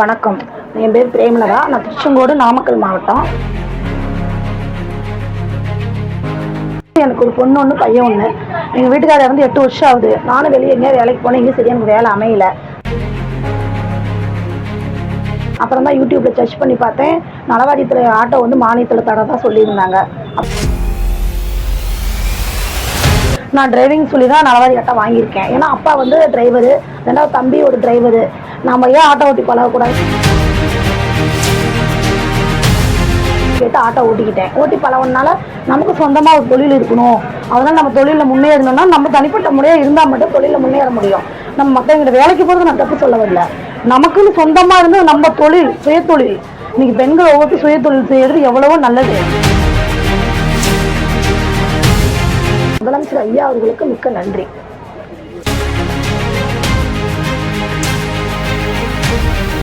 வணக்கம். என் பேர் பிரேமலதா. நான் திருச்செங்கோடு நாமக்கல் மாவட்டம். எனக்கு ஒரு பொண்ணு ஒன்று பையன் ஒன்று எங்கள் வீட்டுக்காரர் வந்து எட்டு வருஷம் ஆகுது. நானும் வெளியே எங்கேயா வேலைக்கு போனேன். இங்கே சரியா எனக்கு வேலை அமையல. அப்புறம் தான் யூடியூப்பில் சர்ச் பண்ணி பார்த்தேன். நலவாரியத்தில் ஆட்டோ வந்து மானியத்தில் தர தான் சொல்லியிருந்தாங்க. நான் டிரைவிங் சொல்லி தான் நலவாரி ஆட்டோ வாங்கியிருக்கேன். ஏன்னா அப்பா வந்து டிரைவரு ரெண்டாவது தம்பி ஒரு டிரைவரு நம்ம ஏன் ஆட்டோ ஓட்டி பழகக்கூடாது? கேட்டு ஆட்டோ ஓட்டிக்கிட்டேன். ஓட்டி பழகினால நமக்கு சொந்தமாக ஒரு தொழில் இருக்கணும். அதனால் நம்ம தொழிலில் முன்னேறணும்னா நம்ம தனிப்பட்ட முறையாக இருந்தால் மட்டும் தொழிலில் முன்னேற முடியும். நம்ம மற்றவங்கிட்ட வேலைக்கு போகிறது நான் தப்பு சொல்ல வரல நமக்குன்னு சொந்தமாக இருந்து நம்ம தொழில் சுயத்தொழில் இன்னைக்கு பெண்கள் ஒவ்வொரு சுயத்தொழில் செய்யறது எவ்வளவோ நல்லது. முதலமைச்சர் ஐயா அவர்களுக்கு மிக்க நன்றி.